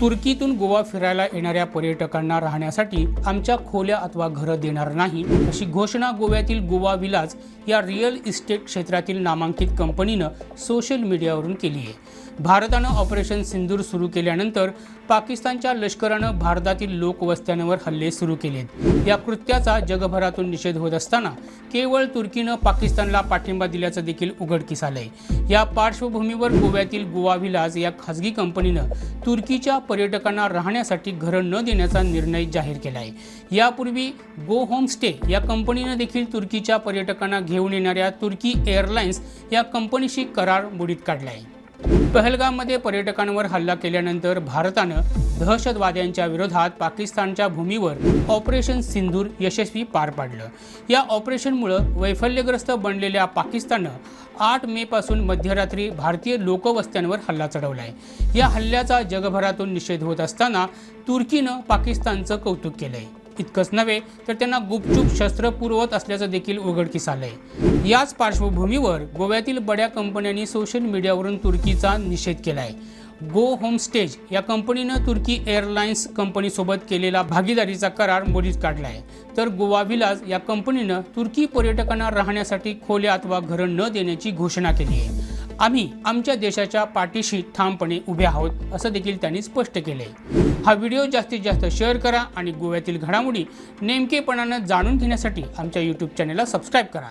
तुर्कीतून गोवा फिरायला येणाऱ्या पर्यटकांना राहण्यासाठी आमच्या खोल्या अथवा घरं देणार नाही अशी घोषणा गोव्यातील गोवा विलाज या रिअल इस्टेट क्षेत्रातील नामांकित कंपनीनं सोशल मीडियावरून केली आहे. भारतानं ऑपरेशन सिंदूर सुरू केल्यानंतर पाकिस्तानच्या लष्करानं भारतातील लोकवस्त्यांवर हल्ले सुरू केलेत. या कृत्याचा जगभरातून निषेध होत असताना केवळ तुर्कीनं पाकिस्तानला पाठिंबा दिल्याचं देखील उघडकीस आलंय. या पार्श्वभूमीवर गोव्यातील गोवा विलाज या खासगी कंपनीनं तुर्कीच्या पर्यटकांना राहण्यासाठी घरं न देण्याचा निर्णय जाहीर केला आहे यापूर्वी गो होमस्टे या कंपनीनं देखील तुर्कीच्या पर्यटकांना घेऊन येणाऱ्या तुर्की एअरलाइन्स या कंपनीशी करार बुडीत काढला आहे पहलगाममध्ये पर्यटकांवर हल्ला केल्यानंतर भारतानं दहशतवाद्यांच्या विरोधात पाकिस्तानच्या भूमीवर ऑपरेशन सिंदूर यशस्वी पार पाडलं. या ऑपरेशनमुळं वैफल्यग्रस्त बनलेल्या पाकिस्ताननं आठ मे पासून मध्यरात्री भारतीय लोकवस्त्यांवर हल्ला चढवला आहे या हल्ल्याचा जगभरातून निषेध होत असताना तुर्कीनं पाकिस्तानचं कौतुक केलंय. इतकंच नव्हे तर त्यांना गुपचूप शस्त्र पुरवत असल्याचं देखील उघडकीस आलंय. याच पार्श्वभूमीवर गोव्यातील बड्या कंपन्यांनी सोशल मीडियावरून तुर्कीचा निषेध केला आहे गो होम स्टेज या कंपनीनं तुर्की एअरलाइन्स कंपनीसोबत केलेला भागीदारीचा करार मोडीत काढला आहे तर गोवा विलाज या कंपनीनं तुर्की पर्यटकांना राहण्यासाठी खोल्या अथवा घरं न देण्याची घोषणा केली आहे आम्ही आमच्या देशाच्या पाठीशी ठामपणे उभे आहोत असं देखील त्यांनी स्पष्ट केले. हा व्हिडिओ जास्तीत जास्त शेअर करा आणि गोव्यातील घडामोडी नेमकेपणानं जाणून घेण्यासाठी आमच्या यूट्यूब चॅनेलला सबस्क्राईब करा.